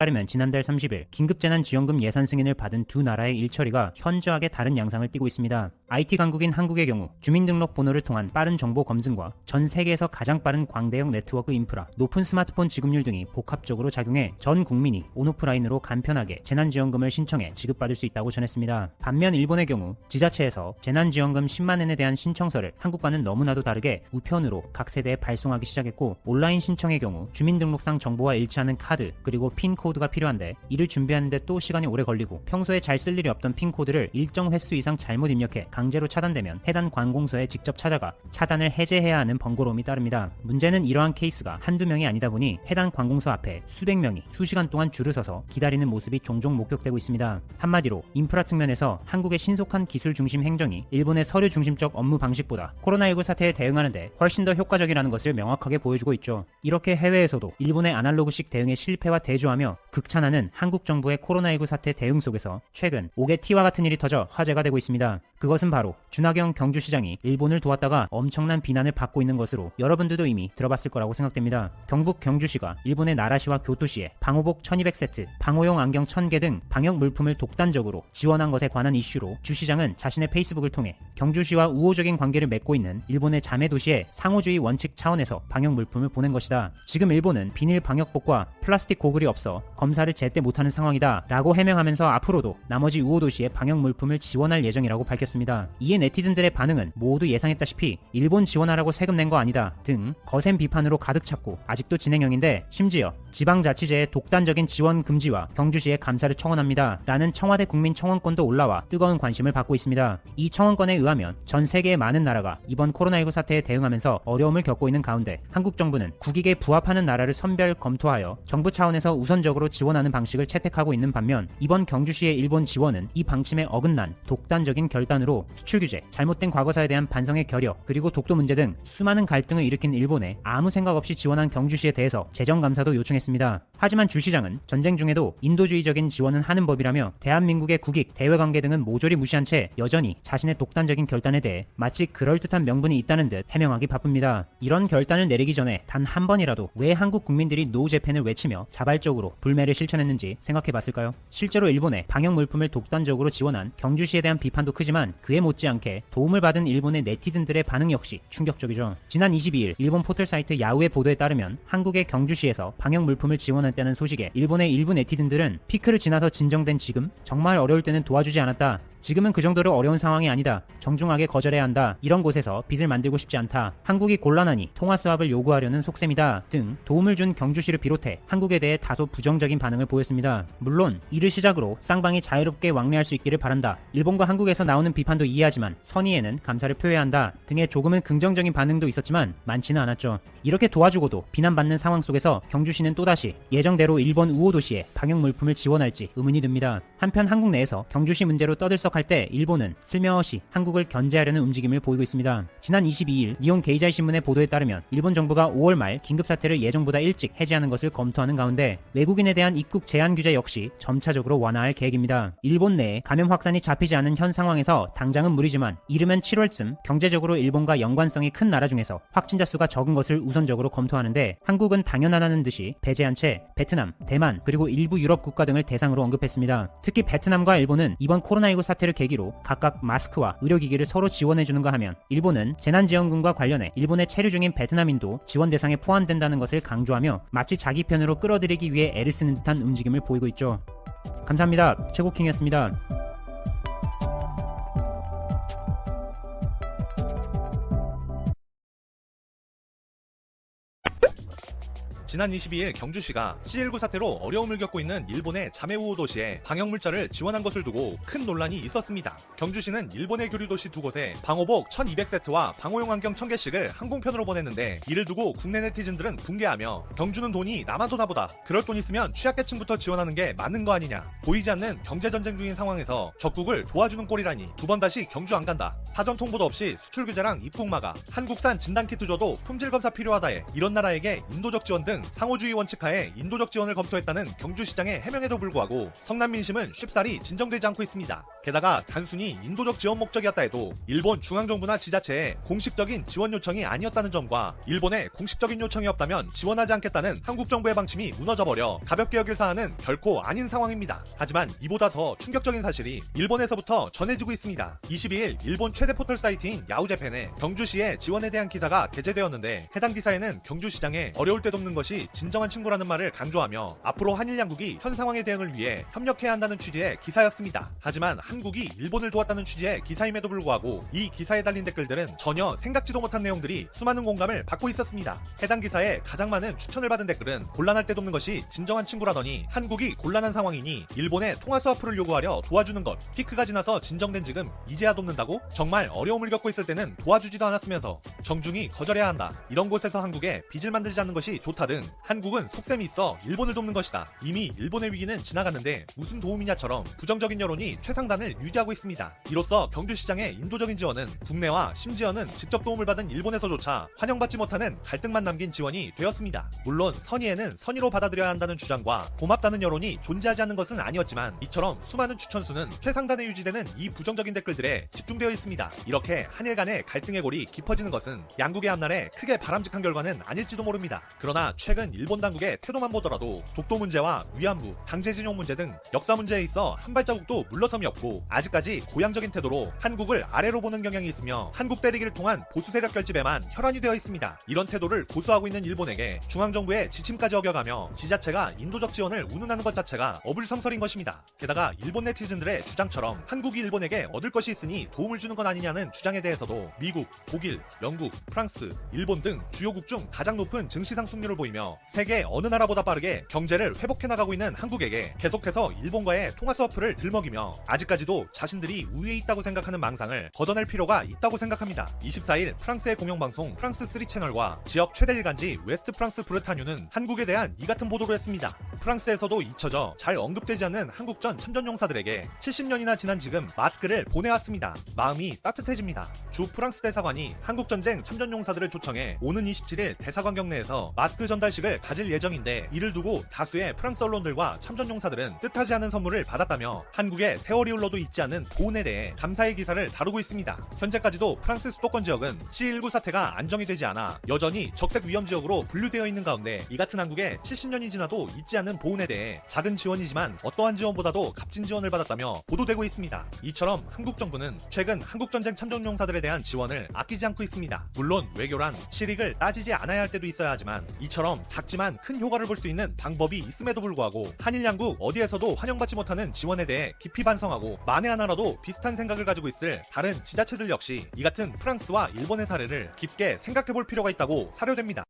따르면 지난달 30일 긴급재난지원금 예산 승인을 받은 두 나라의 일처리가 현저하게 다른 양상을 띠고 있습니다. IT 강국인 한국의 경우 주민등록 번호를 통한 빠른 정보 검증과 전 세계에서 가장 빠른 광대역 네트워크 인프라, 높은 스마트폰 지급률 등이 복합적으로 작용해 전 국민이 온오프라인으로 간편하게 재난지원금을 신청해 지급받을 수 있다고 전했습니다. 반면 일본의 경우 지자체에서 재난지원금 10만엔에 대한 신청서를 한국과는 너무나도 다르게 우편으로 각 세대에 발송하기 시작했고 온라인 신청의 경우 주민등록상 정보와 일치하는 카드 그리고 핀 코드 가 필요한데 이를 준비하는데 또 시간이 오래 걸리고 평소에 잘 쓸 일이 없던 핀 코드를 일정 횟수 이상 잘못 입력해 강제로 차단되면 해당 관공서에 직접 찾아가 차단을 해제해야 하는 번거로움이 따릅니다. 문제는 이러한 케이스가 한두 명이 아니다 보니 해당 관공서 앞에 수백 명이 수시간 동안 줄을 서서 기다리는 모습이 종종 목격되고 있습니다. 한마디로 인프라 측면에서 한국의 신속한 기술 중심 행정이 일본의 서류 중심적 업무 방식보다 코로나19 사태에 대응하는데 훨씬 더 효과적이라는 것을 명확하게 보여주고 있죠. 이렇게 해외에서도 일본의 아날로그식 대응의 실패와 대조하며 극찬하는 한국 정부의 코로나19 사태 대응 속에서 최근 옥의 티와 같은 일이 터져 화제가 되고 있습니다. 그것은 바로 준하경 경주시장이 일본을 도왔다가 엄청난 비난을 받고 있는 것으로 여러분들도 이미 들어봤을 거라고 생각됩니다. 경북 경주시가 일본의 나라시와 교토시에 방호복 1200세트, 방호용 안경 1000개 등 방역 물품을 독단적으로 지원한 것에 관한 이슈로 주 시장은 자신의 페이스북을 통해 경주시와 우호적인 관계를 맺고 있는 일본의 자매 도시에 상호주의 원칙 차원에서 방역 물품을 보낸 것이다. 지금 일본은 비닐 방역복과 플라스틱 고글이 없어 검사를 제때 못하는 상황이다 라고 해명하면서 앞으로도 나머지 우호 도시에 방역 물품을 지원할 예정이라고 밝혔습니다. 이에 네티즌들의 반응은 모두 예상했다시피 일본 지원하라고 세금 낸 거 아니다 등 거센 비판으로 가득 찼고 아직도 진행형인데 심지어 지방자치제의 독단적인 지원 금지와 경주시의 감사를 청원합니다 라는 청와대 국민 청원권도 올라와 뜨거운 관심을 받고 있습니다. 이 청원권에 의하면 전 세계의 많은 나라가 이번 코로나19 사태에 대응하면서 어려움을 겪고 있는 가운데 한국 정부는 국익에 부합하는 나라를 선별 검토하여 정부 차원에서 우선적으로 지원하는 방식을 채택하고 있는 반면 이번 경주시의 일본 지원은 이 방침에 어긋난 독단적인 결단으로 수출 규제, 잘못된 과거사에 대한 반성의 결여, 그리고 독도 문제 등 수많은 갈등을 일으킨 일본에 아무 생각 없이 지원한 경주시에 대해서 재정 감사도 요청했습니다. 하지만 주 시장은 전쟁 중에도 인도주의적인 지원은 하는 법이라며 대한민국의 국익, 대외 관계 등은 모조리 무시한 채 여전히 자신의 독단적인 결단에 대해 마치 그럴듯한 명분이 있다는 듯 해명하기 바쁩니다. 이런 결단을 내리기 전에 단 한 번이라도 왜 한국 국민들이 노 재팬을 외치며 자발적으로 불 매를 실천했는지 생각해 봤을까요? 실제로 일본의 방역 물품을 독단적으로 지원한 경주시에 대한 비판도 크지만 그에 못지않게 도움을 받은 일본의 네티즌들의 반응 역시 충격적이죠. 지난 22일 일본 포털 사이트 야후의 보도에 따르면 한국의 경주시에서 방역 물품을 지원했다는 소식에 일본의 일부 네티즌들은 피크를 지나서 진정된 지금 정말 어려울 때는 도와주지 않았다. 지금은 그 정도로 어려운 상황이 아니다. 정중하게 거절해야 한다. 이런 곳에서 빚을 만들고 싶지 않다. 한국이 곤란하니 통화 수합을 요구하려는 속셈이다. 등 도움을 준 경주시를 비롯해 한국에 대해 다소 부정적인 반응을 보였습니다. 물론 이를 시작으로 쌍방이 자유롭게 왕래할 수 있기를 바란다. 일본과 한국에서 나오는 비판도 이해하지만 선의에는 감사를 표해야 한다. 등의 조금은 긍정적인 반응도 있었지만 많지는 않았죠. 이렇게 도와주고도 비난받는 상황 속에서 경주시는 또다시 예정대로 일본 우호 도시에 방역 물품을 지원할지 의문이 듭니다. 한편 한국 내에서 경주시 문제로 떠들썩 할 때 일본은 슬며시 한국을 견제하려는 움직임을 보이고 있습니다. 지난 22일 니온 게이자이 신문의 보도에 따르면 일본 정부가 5월 말 긴급 사태를 예정보다 일찍 해제하는 것을 검토하는 가운데 외국인에 대한 입국 제한 규제 역시 점차적으로 완화할 계획입니다. 일본 내에 감염 확산이 잡히지 않은 현 상황에서 당장은 무리지만 이르면 7월쯤 경제적으로 일본과 연관성이 큰 나라 중에서 확진자 수가 적은 것을 우선적으로 검토하는데 한국은 당연하다는 듯이 배제한 채 베트남, 대만 그리고 일부 유럽 국가 등을 대상으로 언급했습니다. 특히 베트남과 일본은 이번 코로나19 사태 사태를 계기로 각각 마스크와 의료기기를 서로 지원해주는가 하면 일본은 재난지원금과 관련해 일본에 체류 중인 베트남인도 지원 대상에 포함된다는 것을 강조하며 마치 자기 편으로 끌어들이기 위해 애를 쓰는 듯한 움직임을 보이고 있죠. 감사합니다. 최고킹이었습니다. 지난 22일 경주시가 C19 사태로 어려움을 겪고 있는 일본의 자메우호 도시에 방역 물자를 지원한 것을 두고 큰 논란이 있었습니다. 경주시는 일본의 교류 도시 두 곳에 방호복 1200세트와 방호용 안경 1000개씩을 항공편으로 보냈는데 이를 두고 국내 네티즌들은 붕괴하며 경주는 돈이 남아도 나보다. 그럴 돈 있으면 취약계층부터 지원하는 게 맞는 거 아니냐. 보이지 않는 경제 전쟁 중인 상황에서 적국을 도와주는 꼴이라니. 두 번 다시 경주 안 간다. 사전 통보도 없이 수출 규제랑 입국 마가. 한국산 진단 키트 줘도 품질 검사 필요하다에 이런 나라에게 인도적 지원 등 정부는 상호주의 원칙 하에 인도적 지원을 검토했다는 경주시장의 해명에도 불구하고 성남 민심은 쉽사리 진정되지 않고 있습니다. 게다가 단순히 인도적 지원 목적이었다 해도 일본 중앙정부나 지자체의 공식적인 지원 요청이 아니었다는 점과 일본의 공식적인 요청이 없다면 지원하지 않겠다는 한국 정부의 방침이 무너져버려 가볍게 여길 사안은 결코 아닌 상황입니다. 하지만 이보다 더 충격적인 사실이 일본에서부터 전해지고 있습니다. 22일 일본 최대 포털 사이트인 야후재팬에 경주시의 지원에 대한 기사가 게재되었는데 해당 기사에는 경주시장에 어려울 때 돕는 것이 진정한 친구라는 말을 강조하며 앞으로 한일 양국이 현 상황의 대응을 위해 협력해야 한다는 취지의 기사였습니다. 하지만 한국이 일본을 도왔다는 취지의 기사임에도 불구하고 이 기사에 달린 댓글들은 전혀 생각지도 못한 내용들이 수많은 공감을 받고 있었습니다. 해당 기사에 가장 많은 추천을 받은 댓글은 곤란할 때 돕는 것이 진정한 친구라더니 한국이 곤란한 상황이니 일본에 통화 수화풀을 요구하려 도와주는 것 피크가 지나서 진정된 지금 이제야 돕는다고? 정말 어려움을 겪고 있을 때는 도와주지도 않았으면서 정중히 거절해야 한다. 이런 곳에서 한국에 빚을 만들지 않는 것이 좋다 등 한국은 속셈이 있어 일본을 돕는 것이다. 이미 일본의 위기는 지나갔는데 무슨 도움이냐처럼 부정적인 여론이 최상단을 유지하고 있습니다. 이로써 경주시장의 인도적인 지원은 국내와 심지어는 직접 도움을 받은 일본에서조차 환영받지 못하는 갈등만 남긴 지원이 되었습니다. 물론 선의에는 선의로 받아들여야 한다는 주장과 고맙다는 여론이 존재하지 않는 것은 아니었지만 이처럼 수많은 추천수는 최상단에 유지되는 이 부정적인 댓글들에 집중되어 있습니다. 이렇게 한일 간의 갈등의 골이 깊어지는 것은 양국의 앞날에 크게 바람직한 결과는 아닐지도 모릅니다. 그러나 최근 일본 당국의 태도만 보더라도 독도 문제와 위안부, 강제징용 문제 등 역사 문제에 있어 한 발자국도 물러섬이 없고 아직까지 고양적인 태도로 한국을 아래로 보는 경향이 있으며 한국 때리기를 통한 보수 세력 결집에만 혈안이 되어 있습니다. 이런 태도를 고수하고 있는 일본에게 중앙정부의 지침까지 어겨가며 지자체가 인도적 지원을 운운하는 것 자체가 어불성설인 것입니다. 게다가 일본 네티즌들의 주장처럼 한국이 일본에게 얻을 것이 있으니 도움을 주는 건 아니냐는 주장에 대해서도 미국, 독일, 영국, 프랑스, 일본 등 주요국 중 가장 높은 증시 상 승률을 보이며 세계 어느 나라보다 빠르게 경제를 회복해 나가고 있는 한국에게 계속해서 일본과의 통화 스와프를 들먹이며 아직까지도 자신들이 우위에 있다고 생각하는 망상을 걷어낼 필요가 있다고 생각합니다. 24일 프랑스의 공영방송 프랑스 3 채널과 지역 최대 일간지 웨스트 프랑스 브르타뉴는 한국에 대한 이 같은 보도를 했습니다. 프랑스에서도 잊혀져 잘 언급되지 않는 한국전 참전용사들에게 70년이나 지난 지금 마스크를 보내왔습니다. 마음이 따뜻해집니다. 주 프랑스 대사관이 한국전쟁 참전용사들을 초청해 오는 27일 대사관 경내에서 마스크 전달 식을 가질 예정인데 이를 두고 다수의 프랑스 언론들과 참전 용사들은 뜻하지 않은 선물을 받았다며 한국의 세월이 흘러도 잊지 않은 보훈에 대해 감사의 기사를 다루고 있습니다. 현재까지도 프랑스 수도권 지역은 C19 사태가 안정이 되지 않아 여전히 적색 위험 지역으로 분류되어 있는 가운데 이 같은 한국에 70년이 지나도 잊지 않은 보훈에 대해 작은 지원이지만 어떠한 지원보다도 값진 지원을 받았다며 보도되고 있습니다. 이처럼 한국 정부는 최근 한국전쟁 참전용사들에 대한 지원을 아끼지 않고 있습니다. 물론 외교란 실익을 따지지 않아야 할 때도 있어야 하지만 이처럼 작지만 큰 효과를 볼 수 있는 방법이 있음에도 불구하고 한일 양국 어디에서도 환영받지 못하는 지원에 대해 깊이 반성하고 만에 하나라도 비슷한 생각을 가지고 있을 다른 지자체들 역시 이 같은 프랑스와 일본의 사례를 깊게 생각해 볼 필요가 있다고 사료됩니다.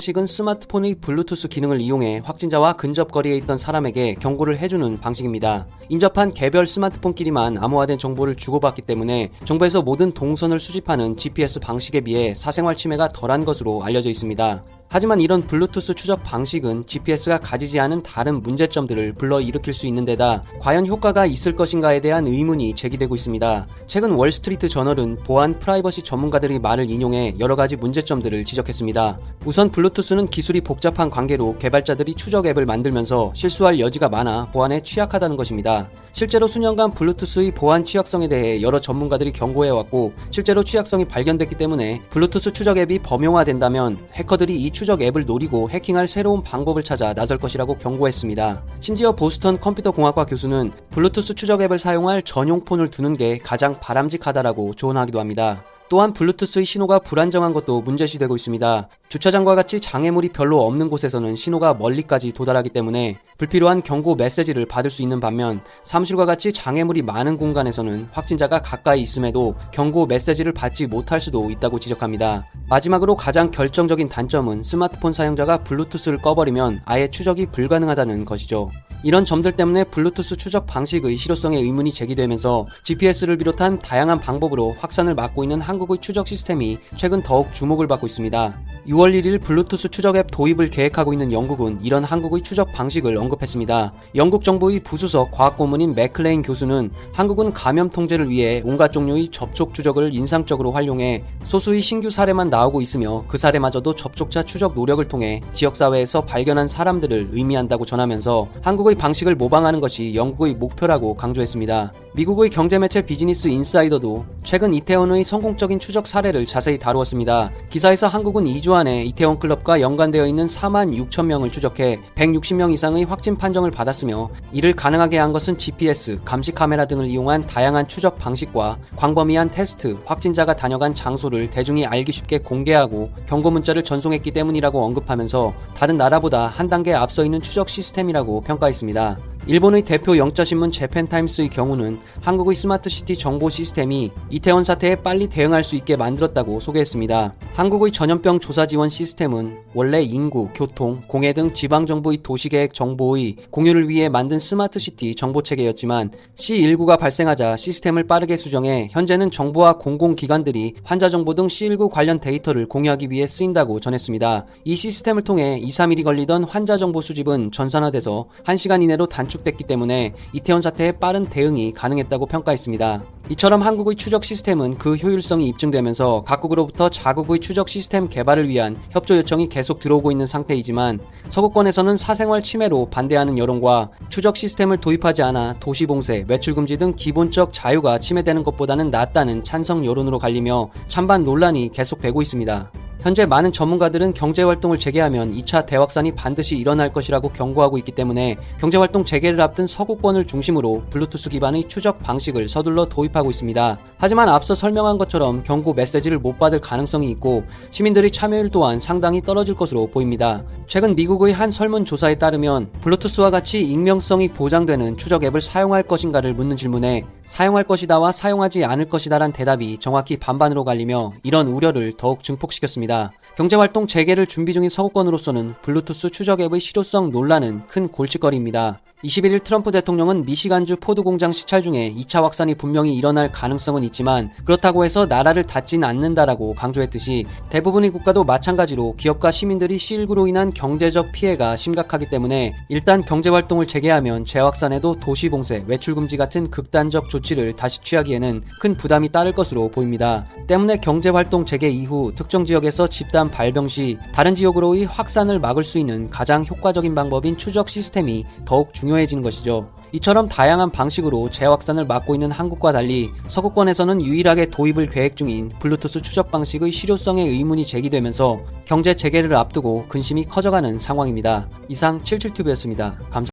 식은 스마트폰의 블루투스 기능을 이용해 확진자와 근접거리에 있던 사람에게 경고를 해주는 방식입니다. 인접한 개별 스마트폰끼리만 암호화된 정보를 주고받기 때문에 정부에서 모든 동선을 수집하는 GPS 방식에 비해 사생활 침해가 덜한 것으로 알려져 있습니다. 하지만 이런 블루투스 추적 방식은 GPS가 가지지 않은 다른 문제점들을 불러일으킬 수 있는 데다 과연 효과가 있을 것인가에 대한 의문이 제기되고 있습니다. 최근 월스트리트 저널은 보안 프라이버시 전문가들의 말을 인용해 여러 가지 문제점들을 지적했습니다. 우선 블루투스는 기술이 복잡한 관계로 개발자들이 추적 앱을 만들면서 실수할 여지가 많아 보안에 취약하다는 것입니다. 실제로 수년간 블루투스의 보안 취약성에 대해 여러 전문가들이 경고해왔고 실제로 취약성이 발견됐기 때문에 블루투스 추적 앱이 범용화된다면 해커들이 이 추적 앱을 노리고 해킹할 새로운 방법을 찾아 나설 것이라고 경고했습니다. 심지어 보스턴 컴퓨터 공학과 교수는 블루투스 추적 앱을 사용할 전용 폰을 두는 게 가장 바람직하다라고 조언하기도 합니다. 또한 블루투스의 신호가 불안정한 것도 문제시되고 있습니다. 주차장과 같이 장애물이 별로 없는 곳에서는 신호가 멀리까지 도달하기 때문에 불필요한 경고 메시지를 받을 수 있는 반면 사무실과 같이 장애물이 많은 공간에서는 확진자가 가까이 있음에도 경고 메시지를 받지 못할 수도 있다고 지적합니다. 마지막으로 가장 결정적인 단점은 스마트폰 사용자가 블루투스를 꺼버리면 아예 추적이 불가능하다는 것이죠. 이런 점들 때문에 블루투스 추적 방식의 실효성에 의문이 제기되면서 GPS를 비롯한 다양한 방법으로 확산을 막고 있는 한국 의 추적 시스템이 최근 더욱 주목을 받고 있습니다. 6월 1일 블루투스 추적 앱 도입을 계획하고 있는 영국은 이런 한국의 추적 방식을 언급했습니다. 영국 정부의 부수석 과학 고문인 맥클레인 교수는 한국은 감염 통제를 위해 온갖 종류의 접촉 추적을 인상적으로 활용해 소수의 신규 사례만 나오고 있으며 그 사례마저도 접촉자 추적 노력을 통해 지역사회에서 발견한 사람들을 의미한다고 전하면서 한국의 방식을 모방하는 것이 영국의 목표라고 강조했습니다. 미국의 경제매체 비즈니스 인사이더도 최근 이태원의 성공적인 추적 사례를 자세히 다루었습니다. 기사에서 한국은 2주 안에 이태원 클럽과 연관되어 있는 4만 6천 명을 추적해 160명 이상의 확진 판정을 받았으며 이를 가능하게 한 것은 GPS, 감시 카메라 등을 이용한 다양한 추적 방식과 광범위한 테스트, 확진자가 다녀간 장소를 대중이 알기 쉽게 공개하고 경고 문자를 전송했기 때문이라고 언급하면서 다른 나라보다 한 단계 앞서 있는 추적 시스템이라고 평가했습니다. 일본의 대표 영자신문 재팬타임스의 경우는 한국의 스마트시티 정보 시스템이 이태원 사태에 빨리 대응할 수 있게 만들었다고 소개했습니다. 한국의 전염병 조사 지원 시스템은 원래 인구, 교통, 공해 등 지방정부의 도시계획 정보의 공유를 위해 만든 스마트시티 정보체계였지만 C19가 발생하자 시스템을 빠르게 수정해 현재는 정부와 공공기관들이 환자 정보 등 C19 관련 데이터를 공유하기 위해 쓰인다고 전했습니다. 이 시스템을 통해 2, 3일이 걸리던 환자 정보 수집은 전산화돼서 1시간 이내로 단축 됐기 때문에 이태원 사태에 빠른 대응이 가능했다고 평가했습니다. 이처럼 한국의 추적 시스템은 그 효율성이 입증되면서 각국으로부터 자국의 추적 시스템 개발을 위한 협조 요청이 계속 들어오고 있는 상태이지만 서구권에서는 사생활 침해로 반대하는 여론과 추적 시스템을 도입하지 않아 도시 봉쇄, 매출 금지 등 기본적 자유가 침해되는 것보다는 낫다는 찬성 여론으로 갈리며 찬반 논란이 계속되고 있습니다. 현재 많은 전문가들은 경제활동을 재개하면 2차 대확산이 반드시 일어날 것이라고 경고하고 있기 때문에 경제활동 재개를 앞둔 서구권을 중심으로 블루투스 기반의 추적 방식을 서둘러 도입하고 있습니다. 하지만 앞서 설명한 것처럼 경고 메시지를 못 받을 가능성이 있고 시민들의 참여율 또한 상당히 떨어질 것으로 보입니다. 최근 미국의 한 설문조사에 따르면 블루투스와 같이 익명성이 보장되는 추적 앱을 사용할 것인가를 묻는 질문에 사용할 것이다와 사용하지 않을 것이다란 대답이 정확히 반반으로 갈리며 이런 우려를 더욱 증폭시켰습니다. 경제활동 재개를 준비 중인 서구권으로서는 블루투스 추적 앱의 실효성 논란은 큰 골칫거리입니다. 21일 트럼프 대통령은 미시간주 포드 공장 시찰 중에 2차 확산이 분명히 일어날 가능성은 있지만 그렇다고 해서 나라를 닫지는 않는다라고 강조했듯이 대부분의 국가도 마찬가지로 기업과 시민들이 C19로 인한 경제적 피해가 심각하기 때문에 일단 경제 활동을 재개하면 재확산에도 도시 봉쇄, 외출 금지 같은 극단적 조치를 다시 취하기에는 큰 부담이 따를 것으로 보입니다. 때문에 경제 활동 재개 이후 특정 지역에서 집단 발병 시 다른 지역으로의 확산을 막을 수 있는 가장 효과적인 방법인 추적 시스템이 더욱 중요해지는 것이죠. 이처럼 다양한 방식으로 재확산을 막고 있는 한국과 달리 서구권에서는 유일하게 도입을 계획 중인 블루투스 추적 방식의 실효성에 의문이 제기되면서 경제 재개를 앞두고 근심이 커져가는 상황입니다. 이상 77튜브였습니다. 감사합니다.